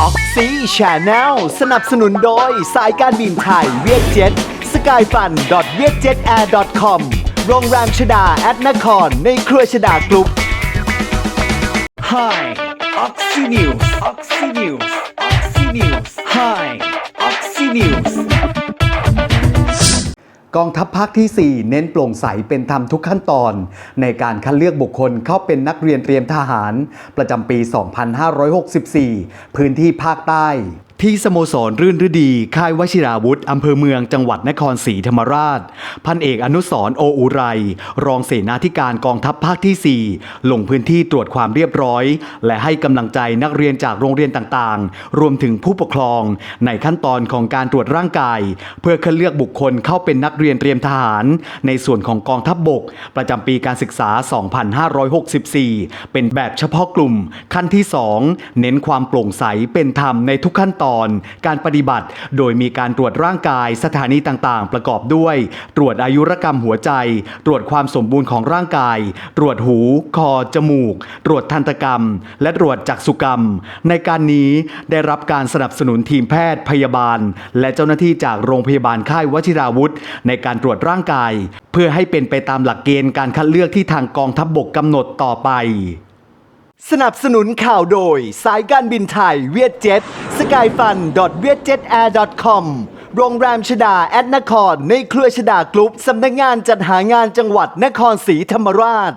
ออกซีชาแนลสนับสนุนโดยสายการบินไทยเวียดเจ็ตสกายฟัน v i e t j e t a i r c o m โรงแรมชดาแอดนคร ในเครือชดากรุ๊ป Hi Ox News Oxy News Oxy News กองทัพภาคที่ 4 เน้นโปร่งใสเป็นธรรมทุกขั้นตอน ในการคัดเลือกบุคคลเข้าเป็นนักเรียนเตรียมทหาร ประจำปี 2564 พื้นที่ภาคใต้ ที่สโมสรรื่นฤดี ค่ายวชิราวุธอำเภอเมืองจังหวัดนครศรีธรรมราช พันเอกอนุสรโออุไร รองเสนาธิการกองทัพภาคที่ 4 ลงพื้นที่ตรวจความเรียบร้อย และให้กำลังใจนักเรียนจากโรงเรียนต่างๆ รวมถึงผู้ปกครอง ในขั้นตอนของการตรวจร่างกาย เพื่อคัดเลือกบุคคลเข้าเป็นนักเรียนเตรียมทหาร ในส่วนของกองทัพบบก ประจำปีการศึกษา 2564 เป็นแบบเฉพาะกลุ่ม ขั้นที่ 2 เน้นความโปร่งใสเป็นธรรมในทุกขั้นตอนการปฏิบัติ โดยมีการตรวจร่างกายสถานีต่างๆ ประกอบด้วย ตรวจอายุรกรรมหัวใจ ตรวจความสมบูรณ์ของร่างกาย ตรวจหู คอ จมูก ตรวจทันตกรรม และตรวจจักษุกรรม ในการนี้ได้รับการสนับสนุนทีมแพทย์พยาบาล และเจ้าหน้าที่จากโรงพยาบาลค่ายวชิราวุธ ในการตรวจร่างกาย เพื่อให้เป็นไปตามหลักเกณฑ์การคัดเลือกที่ทางกองทัพบบกกำหนดต่อไป สนับสนุนข่าวโดย สายการบินไทยเวียดเจ็ตสกายฟัน v i e t j e t a i r c o m โรงแรมชดาแอดนคร ในเครือชดากรุ๊ปสำนักงานจัดหางานจังหวัดนครศรีธรรมราช